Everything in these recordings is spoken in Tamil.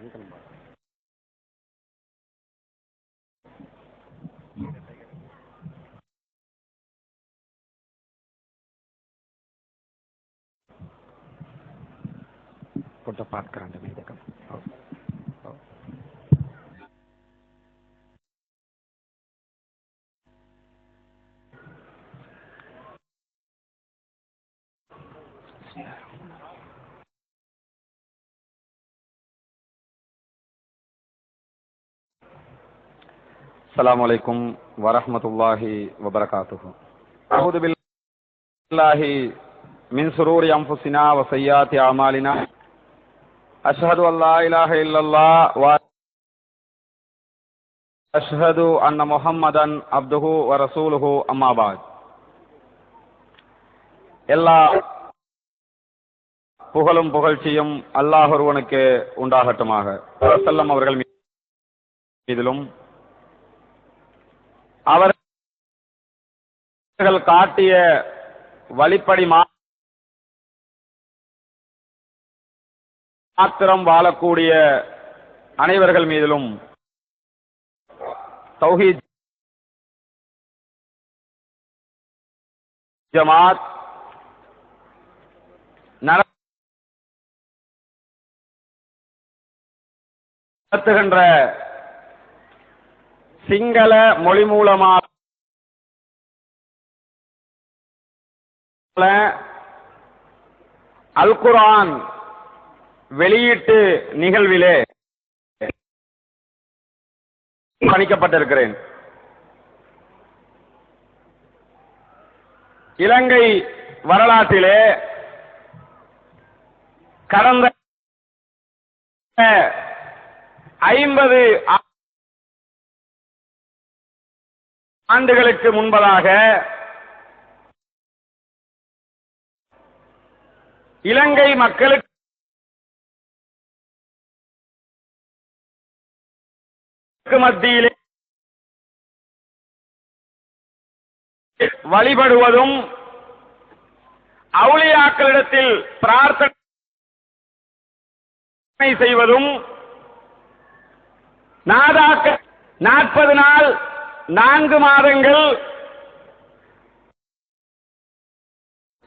अंकल फ़ोटो पास कराने Yeah. السلام عليكم ورحمة الله وبركاته أعوذ بالله من سرور أنفسنا وسيئات أعمالنا أشهد أن لا إله إلا الله وأشهد أن محمدا عبده ورسوله أما بعد எல்லா புகழும் புகழ்ச்சியும் அல்லாஹ் ஒருவனுக்கு உண்டாகட்டுமாக செல்லம் அவர்கள் மீதிலும் அவர்கள் காட்டிய வழிப்படி மாத்திரம் வாழக்கூடிய அனைவர்கள் மீதிலும் தௌஹீத் ஜமாத் நடத்துகின்ற சிங்கள மொழி மூலமாக அல் குரான் வெளியீட்டு நிகழ்விலே பணிக்கப்பட்டிருக்கிறேன். இலங்கை வரலாற்றிலே கடந்த ஐம்பது ஆண்டுகளுக்கு முன்பதாக இலங்கை மக்களுக்கு மத்தியிலே வழிபடுவதும் அவுளியாக்களிடத்தில் பிரார்த்தனை செய்வதும் நாதாக்க நாற்பது நாள் நான்கு மாதங்கள்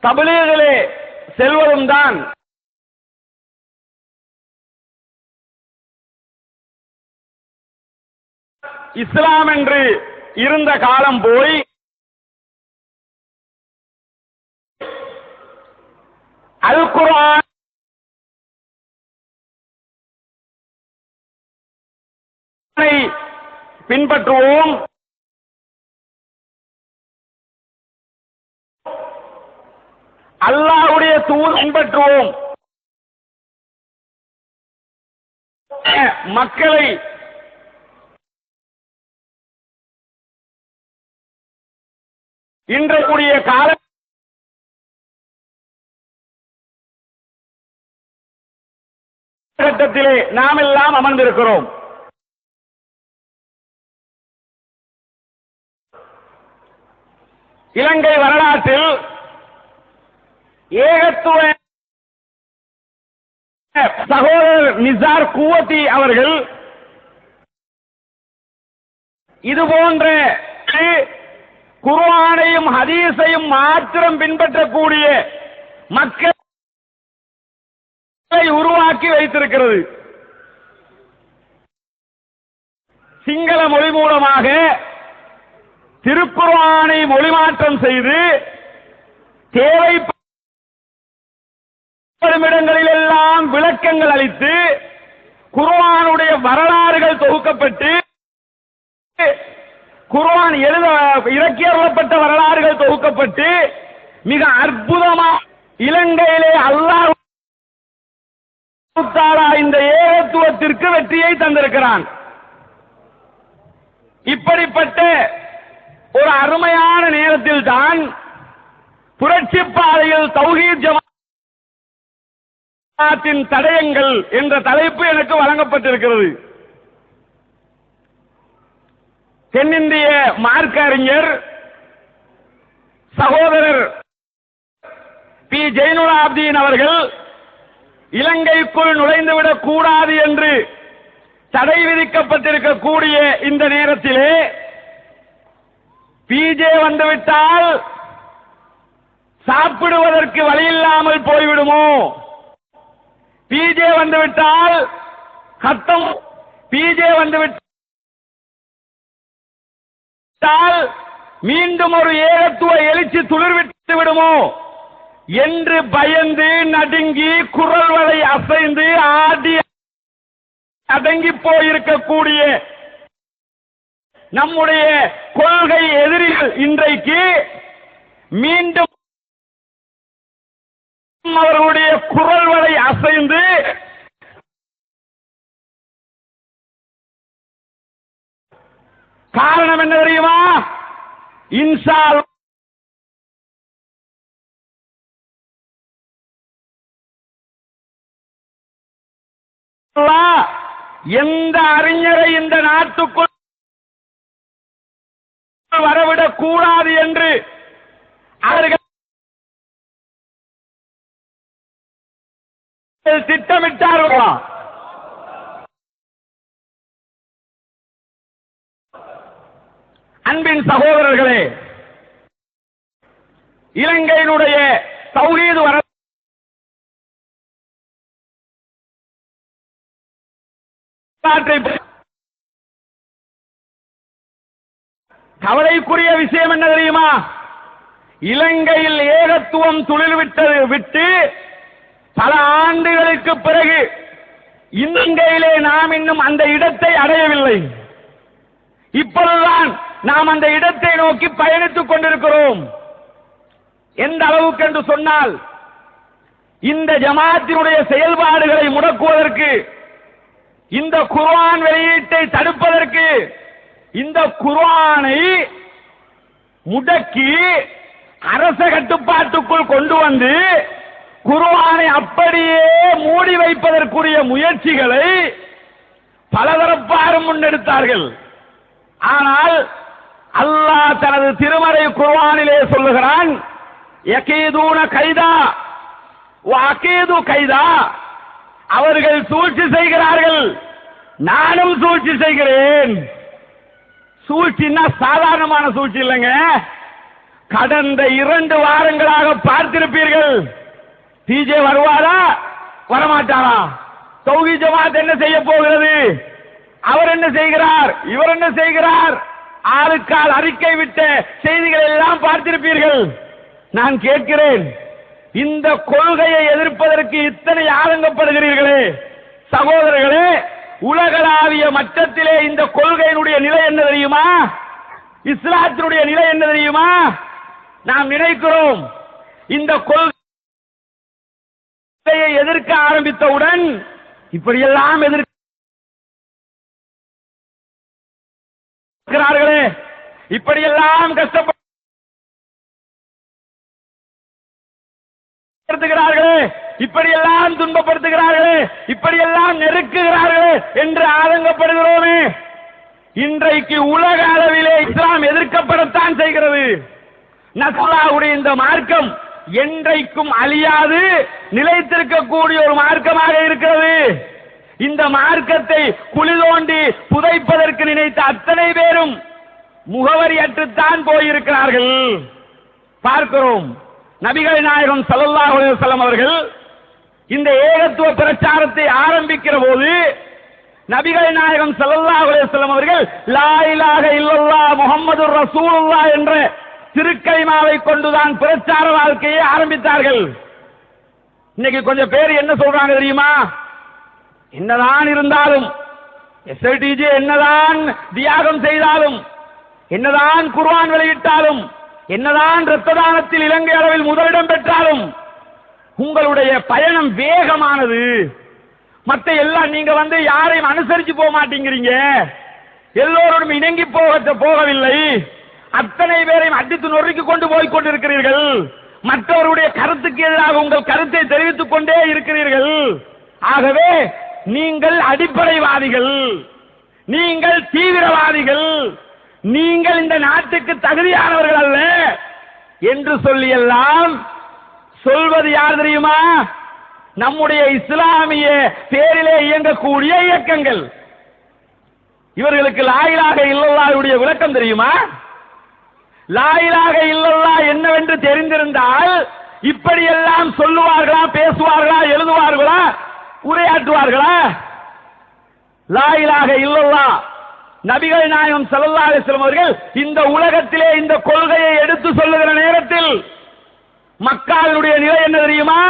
தபிலீகிலே செல்வதும் தான். இஸ்லாம் என்று இருந்த காலம் போய் அல் குரான் பின்பற்றுவோம். அல்லாவுடைய தூது பின்பற்றுவோம். மக்களை இன்றைய கால கட்டத்திலே நாம் எல்லாம் அமர்ந்திருக்கிறோம். இலங்கை வரலாற்றில் ஏகத்துவ சகோதரர் நிசார் கூவத்தி அவர்கள் இது போன்ற குர்ஆனையும் ஹதீஸையும் மாத்திரம் பின்பற்றக்கூடிய மக்களை உருவாக்கி வைத்திருக்கிறது. சிங்கள மொழி மூலமாக திருக்குர்ஆனை மொழிமாற்றம் செய்து தேவை இடங்களில் எல்லாம் விளக்கங்கள் அளித்து குர்வானுடைய வரலாறுகள் தொகுக்கப்பட்டு குர்வான் எழுத இறக்கி அருளப்பட்ட வரலாறுகள் தொகுக்கப்பட்டு மிக அற்புதமா இலங்கையிலே அல்லாஹ் இந்த ஏகத்துவத்திற்கு வெற்றியை தந்திருக்கிறான். இப்படிப்பட்ட ஒரு அருமையான நேரத்தில் தான் புரட்சி பாதையில் தௌஹீத் ஜமாத்தின் தடயங்கள் என்ற தலைப்பு எனக்கு வழங்கப்பட்டிருக்கிறது. தென்னிந்திய மார்க்க அறிஞர் சகோதரர் பி. ஜெயினுலாப்தீன் அவர்கள் இலங்கைக்குள் நுழைந்துவிடக் கூடாது என்று தடை விதிக்கப்பட்டிருக்கக்கூடிய இந்த நேரத்திலே பிஜே வந்துவிட்டால் சாப்பிடுவதற்கு வழியில்லாமல் போய்விடுமோ? பிஜே வந்துவிட்டால் கத்தம் பிஜே வந்துவிட்டால் மீண்டும் ஒரு ஏகத்துவ எழுச்சி துளிர்விட்டு விடுமோ? என்று பயந்து நடுங்கி குரல் வரை அசைந்து ஆடி அடங்கி போயிருக்கக்கூடிய நம்முடைய கொள்கை எதிரிகள் இன்றைக்கு மீண்டும் அவர்களுடைய அசைந்து காரணம் என்ன தெரியுமா? இன்சா எந்த அறிஞரை இந்த நாட்டுக்குள் வரவிடக் கூடாது என்று அவர்கள் திட்டமிட்டார்களா? அன்பின் சகோதரர்களே இலங்கையினுடைய சௌகீது வர கவலைக்குரிய விஷயம் என்ன தெரியுமா? இலங்கையில் ஏகத்துவம் துளிர் விட்டது விட்டு பல ஆண்டுகளுக்கு பிறகு இலங்கையிலே நாம் இன்னும் அந்த இடத்தை அடையவில்லை. இப்பொழுதுதான் நாம் அந்த இடத்தை நோக்கி பயணித்துக் கொண்டிருக்கிறோம். எந்த அளவுக்கு என்று சொன்னால் இந்த ஜமாத்தினுடைய செயல்பாடுகளை முடக்குவதற்கு இந்த குர்ஆன் வெளியீட்டை தடுப்பதற்கு இந்த குர்ஆனை முடக்கி அரச கட்டுப்பாட்டுக்குள் கொண்டு வந்து குர்ஆனை அப்படியே மூடி வைப்பதற்குரிய முயற்சிகளை பலதரப்பாரும் முன்னெடுத்தார்கள். ஆனால் அல்லாஹ் தனது திருமறை குர்வானிலே சொல்லுகிறான் யகீதூன கைதா வாக்கீது கைதா அவர்கள் சூழ்ச்சி செய்கிறார்கள் நானும் சூழ்ச்சி செய்கிறேன். சூழ்ச்சின்னா சாதாரணமான சூழ்ச்சி இல்லைங்க. கடந்த இரண்டு வாரங்களாக பார்த்திருப்பீர்கள். டிஜே வருவாரா? வரமாட்டாரா? தௌஹி ஜமாத் என்ன செய்ய போகிறது? அவர் என்ன செய்கிறார்? இவர் என்ன செய்கிறார்? ஆளுக்கால் அறிக்கை விட்ட செய்திகளை எல்லாம் பார்த்திருப்பீர்கள். நான் கேட்கிறேன் இந்த கொள்கையை எதிர்ப்பதற்கு இத்தனை ஆதங்கப்படுகிறீர்களே? சகோதரர்களே உலகளாவிய மட்டத்திலே இந்த கொள்கையினுடைய நிலை என்ன தெரியுமா? இஸ்லாத்தினுடைய நிலை என்ன தெரியுமா? நாம் நினைக்கிறோம் இந்த கொள்கை எதிர்க்க ஆரம்பித்தவுடன் இப்படியெல்லாம் எதிர்க்கிறார்களே இப்படியெல்லாம் கஷ்டப்படுத்துகிறார்களே இப்படியெல்லாம் துன்பப்படுத்துகிறார்களே. இப்படியெல்லாம் நெருக்குகிறார்களே என்று ஆதங்கப்படுகிறோமே. இன்றைக்கு உலக அளவிலே இஸ்லாம் எதிர்க்கப்படத்தான் செய்கிறது. நஸ்லாவுடைய இந்த மார்க்கம் என்றைக்கும் அழியாது நிலைத்திருக்கக்கூடிய ஒரு மார்க்கமாக இருக்கிறது. இந்த மார்க்கத்தை குழி தோண்டி புதைப்பதற்கு நினைத்த அத்தனை பேரும் முகவரியற்றுத்தான் போயிருக்கிறார்கள். பார்க்கிறோம். நபிகள் நாயகம் ஸல்லல்லாஹு அலைஹி அவர்கள் இந்த ஏகத்துவ பிரச்சாரத்தை ஆரம்பிக்கிற போது நபிகள் நாயகம் ஸல்லல்லாஹு அலைஹி அவர்கள் லா இலாஹ இல்லல்லாஹ் முகமது ரசூலுல்லாஹ் என்ற திருக்கைமாவை கொண்டுதான் பிரச்சார வாழ்க்கையை ஆரம்பித்தார்கள். இன்னைக்கு கொஞ்சம் பேர் என்ன சொல்றாங்க தெரியுமா? என்னதான் இருந்தாலும் எஸ்ஐடிஜி என்னதான் தியாகம் செய்தாலும் என்னதான் குர்வான் வெளியிட்டாலும் என்னதான் இரத்த தானத்தில் இலங்கை அளவில் முதலிடம் பெற்றாலும் உங்களுடைய பயணம் வேகமானது. மற்ற எல்லாம் நீங்க வந்து யாரையும் அனுசரிச்சு போக மாட்டேங்கிறீங்க. எல்லோரோடும் இணங்கி போக போகவில்லை. அத்தனை பேரையும் அடித்து நொறுக்கி கொண்டு போய் கொண்டிருக்கிறீர்கள். மற்றவருடைய கருத்துக்கு எதிராக உங்கள் கருத்தை தெரிவித்துக் கொண்டே இருக்கிறீர்கள். ஆகவே நீங்கள் அடிப்படைவாதிகள். நீங்கள் தீவிரவாதிகள். நீங்கள் இந்த நாட்டுக்கு தகுதியானவர்கள் அல்ல. என்று சொல்லி எல்லாம் சொல்வது யார் தெரியுமா? நம்முடைய இஸ்லாமிய பேரிலே இயங்கக்கூடிய இயக்கங்கள். இவர்களுக்கு லாயிலாக இல்லல்லாவுடைய விளக்கம் தெரியுமா? லாயிலாக இல்லல்லா என்னவென்று தெரிந்திருந்தால் இப்படியெல்லாம் சொல்லுவார்களா பேசுவார்களா எழுதுவார்களா உரையாற்றுவார்களா? லாயிலாக இல்லல்லா. நபிகள் நாயகம் ஸல்லல்லாஹு அலைஹி அவர்கள் இந்த உலகத்திலே இந்த கொள்கையை எடுத்து சொல்லுகிற நேரத்தில் மக்களுடைய நிலை என்ன தெரியுமா?